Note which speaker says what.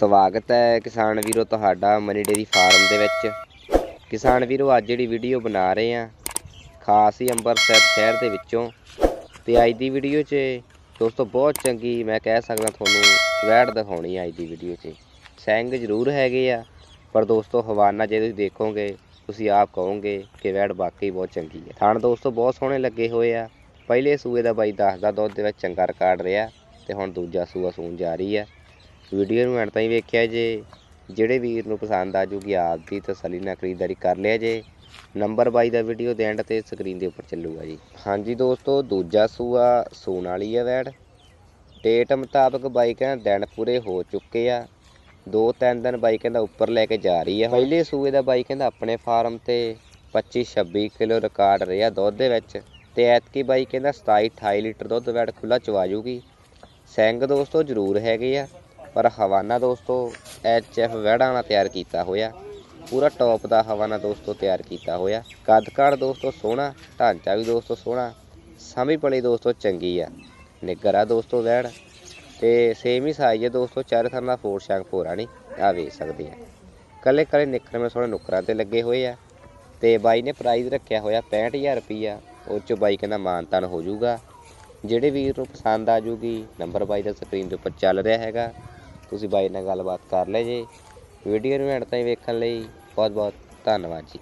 Speaker 1: ਸਵਾਗਤ ਹੈ ਕਿਸਾਨ ਵੀਰੋ ਤੁਹਾਡਾ ਮਨੀ ਡੇਰੀ ਫਾਰਮ ਦੇ ਵਿੱਚ। ਕਿਸਾਨ ਵੀਰੋ, ਅੱਜ ਜਿਹੜੀ ਵੀਡੀਓ ਬਣਾ ਰਹੇ ਆ ਖਾਸ ਹੀ ਅੰਮ੍ਰਿਤਸਰ ਸ਼ਹਿਰ ਦੇ ਵਿੱਚੋਂ। ਤੇ ਅੱਜ ਦੀ ਵੀਡੀਓ 'ਚ ਦੋਸਤੋ ਬਹੁਤ ਚੰਗੀ ਮੈਂ ਕਹਿ ਸਕਦਾ ਤੁਹਾਨੂੰ ਵੈੜ ਦਿਖਾਉਣੀ ਆ ਅੱਜ ਦੀ ਵੀਡੀਓ 'ਚ। ਸੈਂਗ ਜ਼ਰੂਰ ਹੈਗੇ ਆ, ਪਰ ਦੋਸਤੋ ਹਵਾਨਾ ਜੇ ਤੁਸੀਂ ਦੇਖੋਗੇ, ਤੁਸੀਂ ਆਪ ਕਹੋਗੇ ਕਿ ਵੈੜ ਵਾਕਈ ਬਹੁਤ ਚੰਗੀ ਹੈ ਥਣ ਦੋਸਤੋ ਬਹੁਤ ਸੋਹਣੇ ਲੱਗੇ ਹੋਏ ਆ। ਪਹਿਲੇ ਸੂਏ ਦਾ ਬਾਈ ਦੱਸਦਾ ਦੁੱਧ ਦੇ ਵਿੱਚ ਚੰਗਾ ਰਿਕਾਰਡ ਰਿਹਾ, ਤੇ ਹੁਣ ਦੂਜਾ ਸੂਆ ਸੂਣ ਜਾ ਰਹੀ ਆ। ਵੀਡੀਓ ਨੂੰ ਐਂਡ ਤਾਈਂ ਵੇਖਿਆ ਜੇ, ਜਿਹੜੇ ਵੀਰ ਨੂੰ ਪਸੰਦ ਆ ਜੂਗੀ ਆਪ ਦੀ ਤਸੱਲੀ ਨਾਲ ਖਰੀਦਦਾਰੀ ਕਰ ਲਿਆ ਜੇ, ਨੰਬਰ ਬਾਈ ਦਾ ਵੀਡੀਓ ਦੇ ਐਂਡ ਤੇ ਸਕਰੀਨ ਦੇ ਉੱਪਰ ਚੱਲੂਗਾ ਜੀ। ਹਾਂਜੀ ਦੋਸਤੋ, ਦੂਜਾ ਸੂਆ ਸੂਣ ਵਾਲੀ ਆ ਵੈੜ। ਡੇਟ ਮੁਤਾਬਕ ਬਾਈ ਕਹਿੰਦਾ ਦਿਨ ਪੂਰੇ ਹੋ ਚੁੱਕੇ ਆ। ਦੋ ਤਿੰਨ ਦਿਨ ਬਾਈ ਕਹਿੰਦਾ ਉੱਪਰ ਲੈ ਕੇ ਜਾ ਰਹੀ ਆ। ਪਹਿਲੇ ਸੂਏ ਦਾ ਬਾਈ ਕਹਿੰਦਾ ਆਪਣੇ ਫਾਰਮ ਤੇ 25 26 ਕਿਲੋ ਰਿਕਾਰਡ ਰਿਹਾ ਦੁੱਧ ਦੇ ਵਿੱਚ ਤੇ ਐਤਕੀ ਬਾਈ ਕਹਿੰਦਾ 27 28 ਲੀਟਰ ਦੁੱਧ ਵੈੜ ਖੁੱਲਾ ਚਵਾ ਜੂਗੀ। ਸਿੰਘ ਦੋਸਤੋ, ਜ਼ਰੂਰ ਹੈਗੇ ਆ। ਪਰ ਹਵਾਨਾ ਦੋਸਤੋ ਐਚ ਐਫ ਵੈੜਾਂ ਨਾਲ ਤਿਆਰ ਕੀਤਾ ਹੋਇਆ। ਪੂਰਾ ਟੌਪ ਦਾ ਹਵਾਨਾ ਦੋਸਤੋ ਤਿਆਰ ਕੀਤਾ ਹੋਇਆ। ਕੱਦ ਕਾਠ ਦੋਸਤੋ ਸੋਹਣਾ, ਢਾਂਚਾ ਵੀ ਦੋਸਤੋ ਸੋਹਣਾ ਸਮੀ ਪਲੀ ਦੋਸਤੋ ਚੰਗੀ ਆ। ਨਿੱਗਰ ਆ ਦੋਸਤੋ ਵੈੜ ਤੇ ਸੇਮ ਹੀ ਸਾਈਜ਼ ਹੈ ਦੋਸਤੋ, ਚਾਰੇ ਥਾਂ ਦਾ ਫੋਰ ਸ਼ੰਕ ਭੋਰਾ ਨਹੀਂ ਆ ਵੇਖ ਸਕਦੇ ਆ। ਕੱਲੇ ਕੱਲੇ ਨਿੱਖਰ ਮੇ ਸੋਹਣੇ ਨੁਕਰਾਂ ਤੇ ਲੱਗੇ ਹੋਏ ਆ। ਤੇ ਬਾਈ ਨੇ ਪ੍ਰਾਈਜ਼ ਰੱਖਿਆ ਹੋਇਆ 65000 ਰੁਪਈਆ, ਉਹ ਚੋਂ ਬਾਈ ਕਹਿੰਦਾ ਮਾਨਤਾਨ ਹੋ ਜਾਊਗਾ। ਜਿਹੜੇ ਵੀਰ ਨੂੰ ਪਸੰਦ ਆ ਜੂਗੀ ਨੰਬਰ ਬਾਈ ਦਾ ਸਕਰੀਨ ਦੇ ਉੱਪਰ ਚੱਲ ਰਿਹਾ ਹੈਗਾ। ਤੁਸੀਂ ਬਾਈ ਨਾਲ ਗੱਲਬਾਤ ਕਰ ਲੈ ਜੇ। ਵੀਡੀਓ ਨੂੰ ਐਂਡ ਤਾਈਂ ਵੇਖਣ ਲਈ ਬਹੁਤ ਬਹੁਤ ਧੰਨਵਾਦ ਜੀ।